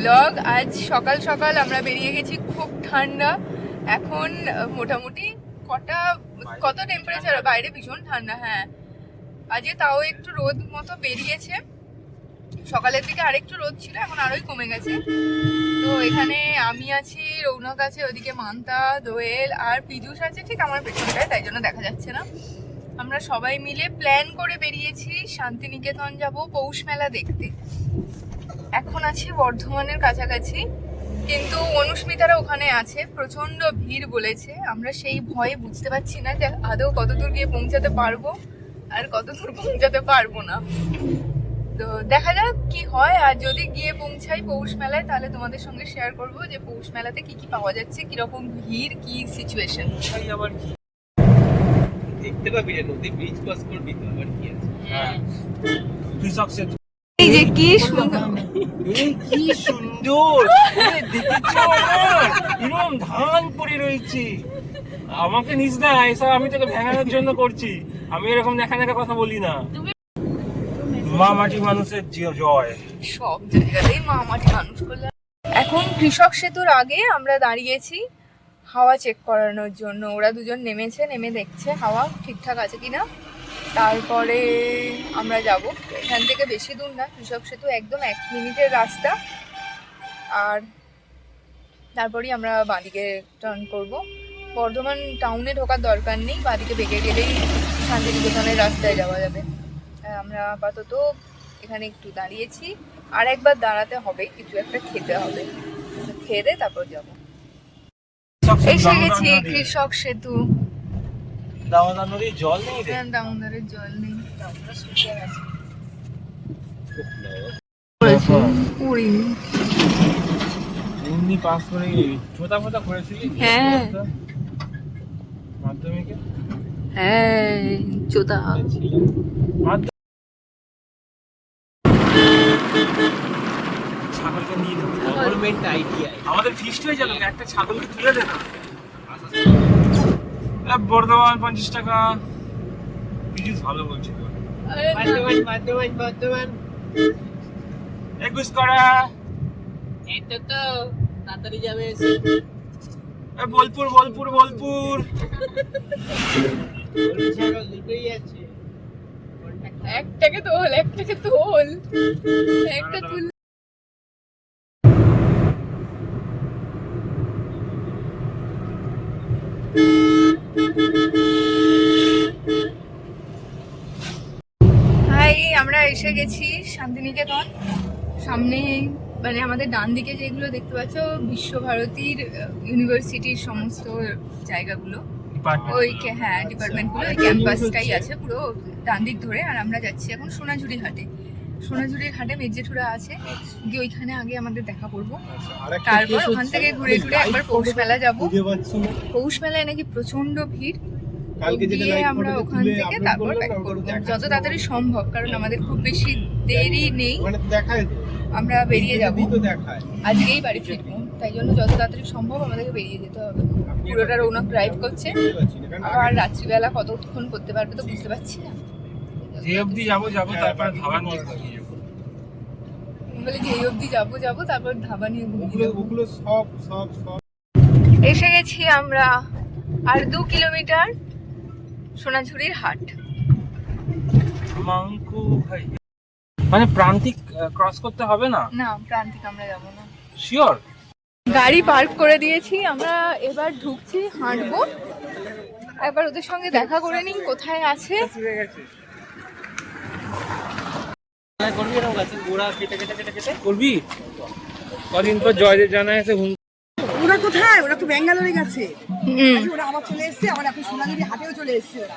Blog আজ সকাল সকাল আমরা বেরিয়ে গেছি, খুব ঠান্ডা। এখন মোটামুটি কটা, কত টেম্পারেচার বাইরে ভীষণ ঠান্ডা হ্যাঁ। আজকে তাও একটু রোদ মতো বেরিয়েছে। সকালের দিকে আরেকটু রোদ ছিল, এখন আরোই কমে গেছে। তো এখানে আমি আছি, রৌনক আছে, ওদিকে মান্তা, দোয়েল আর পীযুষ আছে ঠিক আমার পেছনটায়, তাই জন্য দেখা যাচ্ছে না। আমরা সবাই মিলে প্ল্যান করে বেরিয়েছি, শান্তিনিকেতন যাব, পৌষ মেলা দেখতে। এখন আছি বর্ধমানের কাছাকাছি কিন্তু অনুস্মিতারা ওখানে আছে প্রচণ্ড ভিড় বলেছে। আমরা সেই ভয়ে বুঝতে পারছি না যে আদৌ কতদূর গিয়ে পৌঁছাতে পারব আর কতদূর পৌঁছাতে পারব না। তো দেখা যাক কি হয় আর যদি গিয়ে পৌঁছাই পৌষ মেলায় তাহলে তোমাদের সঙ্গে শেয়ার করব যে পৌষ মেলাতে কি কি পাওয়া যাচ্ছে কীরকম ভিড় কি সিচুয়েশন আবার কি? দেখতে পাবি রে নদী ব্রিজ ক্রস করবি তো আবার কি আছে? সেতু। এই যে কি সুন্দর। কি সুন্দর? এরকম ধান পড়ে রয়েছে। আমাকে নিস না এসব আমি তোকে ভেঙানোর জন্য করছি। আমি এরকম দেখা দেখা কথা বলি না। মা মাটি মানুষের জয়। সব জায়গাতেই মা মাটি মানুষ এখন কৃষক সেতুর আগে আমরা দাঁড়িয়েছি হাওয়া চেক করানোর জন্য। ওরা দুজন নেমেছে নেমে দেখছে হাওয়া ঠিকঠাক আছে কিনা। তারপরে আমরা যাব। এখান থেকে বেশি দূর না, কৃষক সেতু একদম এক মিনিটের রাস্তা। আর তারপরেই আমরা বাঁদিকে টার্ন করব। বর্ধমান টাউনে ঢোকার দরকার নেই, বাঁদিকে বেঁকে গেলেই শান্তিনিকেতনের রাস্তায় যাওয়া যাবে। আমরা আপাতত এখানে একটু দাঁড়িয়েছি। আর একবার দাঁড়াতে হবে, কিছু একটা খেতে হবে। খেয়ে তারপর যাব। এসে গেছি, কৃষক সেতু। দামোদর নদীর জল নেই রে। দামোদরের জল নেই। পুরিনি এমনি পাস করে ছোটা ফোটা করেছিলি? হ্যাঁ। মাধ্যমিকে? হ্যাঁ চোদা ছাগলকে নিয়ে দেবো গভর্নমেন্ট আমাদের ফিস্ট হয়ে যাবে। একটা ছাগলকে তুলে দে না এ, বর্ধমান পঞ্চাশ টাকা। বিজুস ভালো বলছে তো। বর্ধমান বর্ধমান বর্ধমান। একুশ করা। এই তো তাড়াতাড়ি যাবে বোলপুর বোলপুর বোলপুর। একটাকে তোল একটাকে তোল সামনে মানে আমাদের ডান দিকে যেগুলো দেখতে পাচ্ছ বিশ্বভারতীর ইউনিভার্সিটির সমস্ত জায়গাগুলো। ওই হ্যাঁ ডিপার্টমেন্টগুলো ওই ক্যাম্পাসটাই আছে পুরো ডান দিক ধরে আর আমরা যাচ্ছি এখন সোনাঝুরি হাটে। সোনাঝুরির হাটে মেজেঠুরা আছে। গিয়ে ওইখানে আগে আমাদের দেখা করব। তারপর ওখান থেকে ঘুরে ঘুরে একবার পৌষ মেলা যাব। পৌষ মেলায় নাকি প্রচণ্ড ভিড়। গিয়ে আমরা ওখান থেকে তারপর ব্যাক করব। যত তাড়াতাড়ি সম্ভব কারণ আমাদের খুব বেশি দেরি নেই। আমরা বেরিয়ে যাব। আজকেই বাড়ি ফিরবো। তাই জন্য যত তাড়াতাড়ি সম্ভব আমাদেরকে বেরিয়ে যেতে হবে। পুরোটা রৌনক ড্রাইভ করছে। আবার রাত্রিবেলা কতক্ষণ করতে পারবে তো বুঝতে পারছি না। যে অবধি যাব যাব হ্যাঁ, তারপর নিয়ে বলে যে এই অবধি যাব যাব তারপর ধাবা নিয়ে ঘুমিয়ে ওগুলো সব সব সব। এসে গেছি আমরা আর দু কিলোমিটার সোনাঝুরির হাট। মাংকু ভাই। মানে প্রান্তিক ক্রস করতে হবে না? না প্রান্তিক আমরা যাব না। শিওর গাড়ি পার্ক করে দিয়েছি আমরা এবার ঢুকছি হাঁটবো। একবার ওদের সঙ্গে দেখা করে নিই কোথায় আছে। করবি? এরকম গাছের গোড়া কেটে কেটে কেটে কেটে করবি কদিন পর জয়দেব জানা আছে ওরা কোথায়? ওরা তো ব্যাঙ্গালোরে গেছে। ওরা আবার চলে এসেছে আবার এখন সোনাঝুরি হাটেও চলে এসেছে ওরা।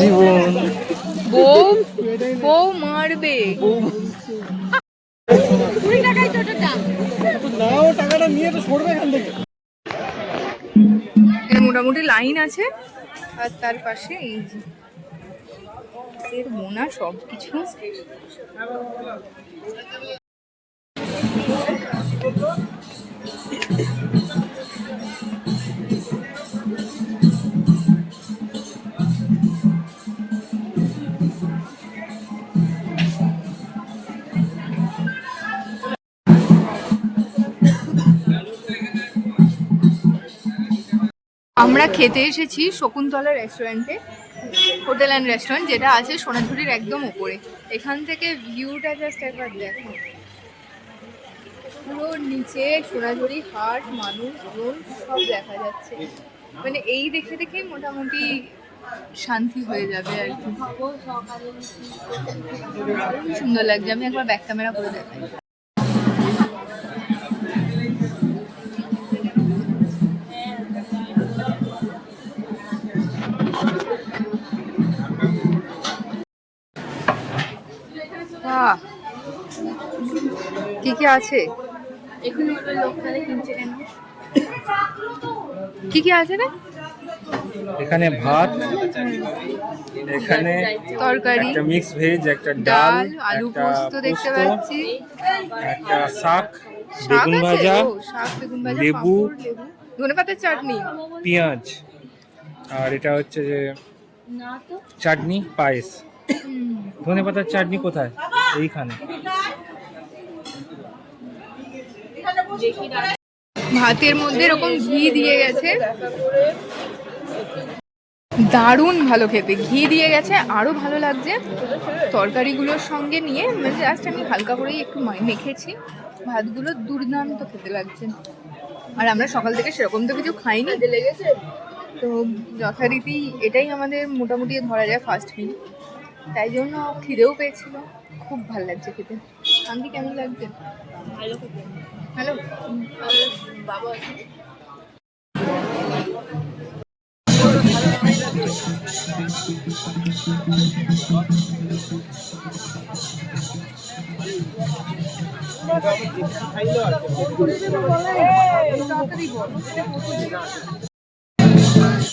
জীবন বউ। বউ মারবে। নাও টাকাটা নিয়ে তো সরবে এখান থেকে। মোটামুটি লাইন আছে আর তার পাশে এই যে এর মোনা সব কিছু আমরা খেতে এসেছি শকুন্তলা রেস্টুরেন্টে হোটেল অ্যান্ড রেস্টুরেন্ট যেটা আছে সোনাঝুরির একদম উপরে। এখান থেকে ভিউটা জাস্ট একবার দেখো। পুরো নিচে সোনাঝুরি, হাট, মানুষ জন সব দেখা যাচ্ছে। মানে এই দেখে দেখেই মোটামুটি শান্তি হয়ে যাবে আর কি। সুন্দর লাগছে। আমি একবার ব্যাক ক্যামেরা করে দেখাই। বাহ কি কি আছে? কি কি আছে রে? এখানে ভাত এখানে তরকারি একটা মিক্স ভেজ একটা ডাল আলু একটা পোস্ত দেখতে পাচ্ছি। একটা শাক শাক বেগুন ভাজা লেবু। পাঁপড়, লেবু। ধনে পাতার চাটনি? পেঁয়াজ আর এটা হচ্ছে যে চাটনি পায়েস। হুম, ধনে পাতার চাটনি কোথায়? এইখানে। ভাতের মধ্যে এরকম ঘি দিয়ে গেছে। দারুণ ভালো খেতে। ঘি দিয়ে গেছে, আরও ভালো লাগছে। তরকারিগুলোর সঙ্গে নিয়ে মানে জাস্ট আমি হালকা করেই একটু মেখেছি। ভাতগুলো দুর্দান্ত খেতে লাগছে। আর আমরা সকাল থেকে সেরকম তো কিছু খাইনি। লেগেছে তো যথারীতি এটাই আমাদের মোটামুটি ধরা যায় ফার্স্ট মিল তাই জন্য খিদেও পেয়েছিল। খুব ভালো লাগছে খেতে। আমি কেমন লাগছে? হ্যালো বাবা এখানে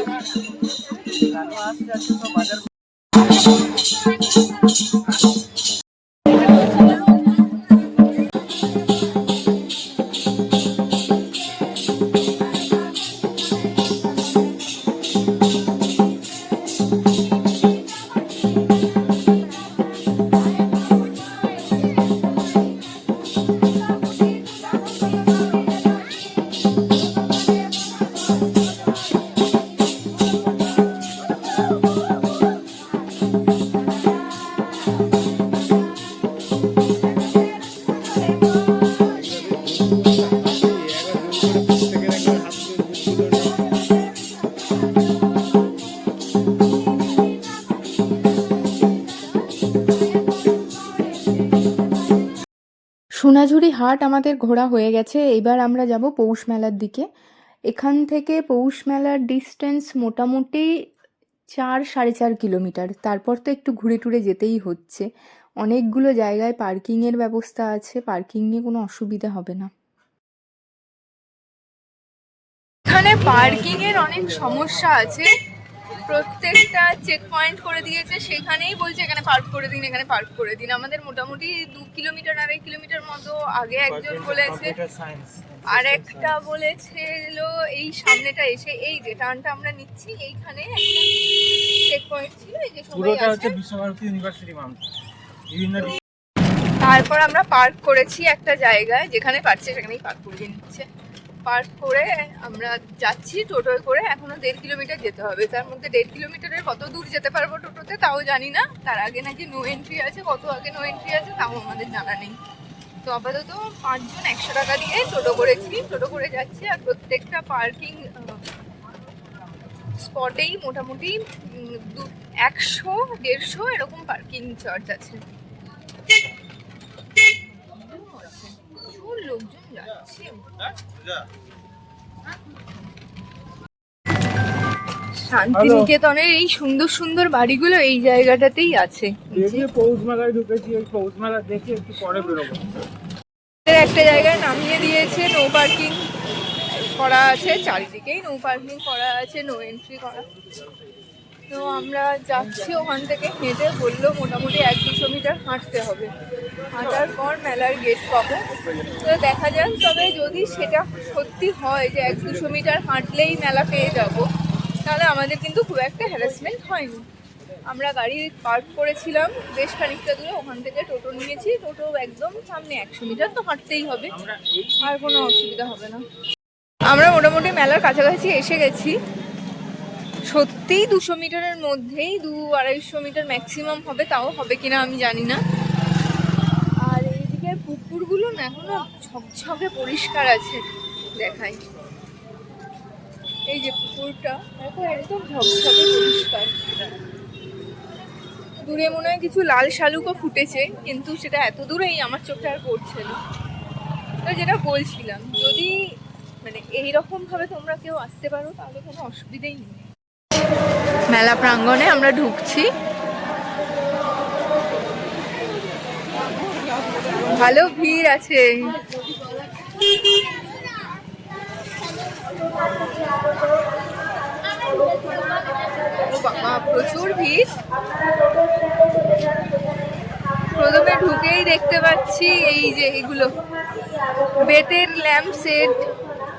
Obrigado. ভালো হাট আমাদের ঘোরা হয়ে গেছে। এবার আমরা যাব পৌষ মেলার দিকে। এখান থেকে পৌষ মেলার ডিস্টেন্স মোটামুটি চার, সাড়ে চার কিলোমিটার। তারপর তো একটু ঘুরে টুরে যেতেই হচ্ছে। অনেকগুলো জায়গায় পার্কিংয়ের ব্যবস্থা আছে। পার্কিং নিয়ে কোনো অসুবিধা হবে না। এখানে পার্কিং এর অনেক সমস্যা আছে। প্রত্যেকটা চেক পয়েন্ট করে দিয়েছে সেখানেই বলছে এখানে পার্ক করে দিন এখানে পার্ক করে দিন। আমাদের মোটামুটি দু কিলোমিটার আড়াই কিলোমিটার মতো আগে একজন বলেছে। আর একটা বলেছিল এই সামনেটা এসে এই যে টানটা আমরা নিচ্ছি এইখানে একটা চেক পয়েন্ট ছিল এই যে সবাই আছে। বিশ্বভারতী ইউনিভার্সিটি বিভিন্ন তারপর আমরা পার্ক করেছি একটা জায়গায় যেখানে পারছে সেখানেই পার্ক করিয়ে নিচ্ছে পার্ক করে আমরা যাচ্ছি, টোটোয় করে এখনও দেড় কিলোমিটার যেতে হবে। তার মধ্যে দেড় কিলোমিটারের কত দূর যেতে পারব টোটোতে তাও জানি না। তার আগে নাকি নো এন্ট্রি আছে, কত আগে নো এন্ট্রি আছে তাও আমাদের জানা নেই। তো আপাতত পাঁচজন একশো টাকা দিয়ে টোটো করেছি। টোটো করে যাচ্ছি আর প্রত্যেকটা পার্কিং স্পটেই মোটামুটি একশো, দেড়শো এরকম পার্কিং চার্জ আছে প্রচুর লোকজন যাচ্ছে শান্তিনিকেতনের এই সুন্দর সুন্দর বাড়িগুলো এই জায়গাটাতেই আছে। পৌষ মেলায় ঢুকেছি ওই পৌষ মেলা দেখে একটু পরে বেরোবো। একটা জায়গায় নামিয়ে দিয়েছে নো পার্কিং করা আছে চারিদিকেই নো পার্কিং করা আছে নো এন্ট্রি করা। তো আমরা যাচ্ছি ওখান থেকে হেঁটে বলল মোটামুটি এক দুশো মিটার হাঁটতে হবে। হাঁটার পর মেলার গেট পাবো। তো দেখা যাক, তবে যদি সেটা সত্যি হয় যে এক দুশো মিটার হাঁটলেই মেলা পেয়ে যাব, তাহলে আমাদের কিন্তু খুব একটা হ্যারাসমেন্ট হয়নি। আমরা গাড়ি পার্ক করেছিলাম, বেশ খানিকটা দূরে ওখান থেকে টোটো নিয়েছি। টোটো একদম সামনে একশো মিটার তো হাঁটতেই হবে, আর কোনো অসুবিধা হবে না। আমরা মোটামুটি মেলার কাছাকাছি এসে গেছি। সত্যিই দুশো মিটারের মধ্যেই দু আড়াইশো মিটার ম্যাক্সিমাম হবে, তাও হবে কিনা আমি জানি না। আর এইদিকে পুকুরগুলো না এখনও ঝকঝকে পরিষ্কার আছে দেখাই। এই যে পুকুরটা, দেখো, একদম ঝকঝকে পরিষ্কার। দূরে মনে হয় কিছু লাল শালুকও ফুটেছে, কিন্তু সেটা এত দূরেই আমার চোখে আর পড়ছে না। তো যেটা বলছিলাম, যদি মানে এইরকম ভাবে তোমরা কেউ আসতে পারো, তাহলে কোনো অসুবিধেই নেই। মেলা প্রাঙ্গণে আমরা ঢুকছি। ভালো ভিড় আছে। প্রচুর ভিড়। প্রথমে ঢুকেই দেখতে পাচ্ছি এই যে এগুলো। বেতের ল্যাম্প সেট,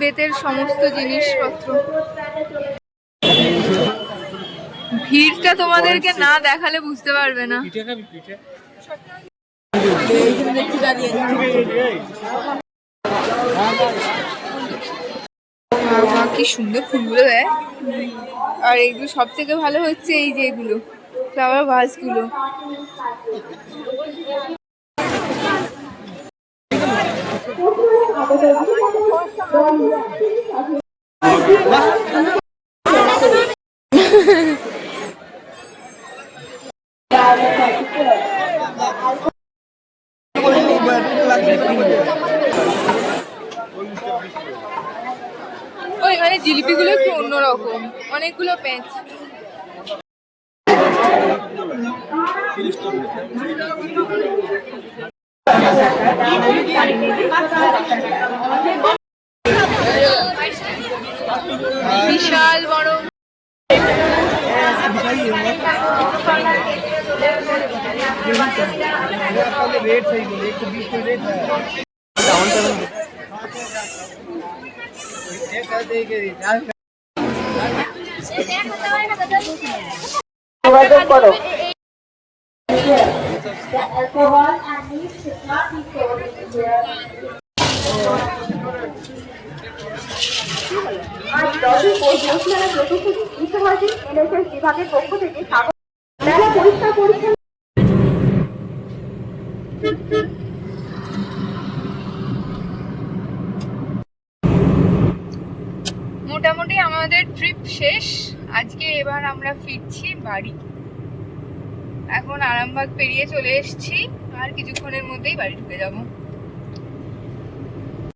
বেতের সমস্ত জিনিসপত্র। ভিড়টা তোমাদেরকে না দেখালে বুঝতে পারবে না। কি সুন্দর ফুলগুলো দেয়। আর এইগুলো সব থেকে ভালো হচ্ছে এই যে এগুলো ফ্লাওয়ার ভাসগুলো ও এখানে জিলিপিগুলো একটু অন্যরকম। অনেকগুলো প্যাঁচ। বিশাল বড়। रेट सही बोले एक सौ बीस कोई रेट है एक कर देंगे यार আজ দশই পৌষ মেলা চতুর্থ বিশ্বভারতী এনএসএস বিভাগের পক্ষ থেকে স্বাগত পরিচ্ছন্ন মোটামুটি আমাদের ট্রিপ শেষ। আজকে এবার আমরা ফিরছি বাড়ি। এখন আরামবাগ পেরিয়ে চলে এসেছি। আর কিছুক্ষণের মধ্যেই বাড়ি ঢুকে যাব।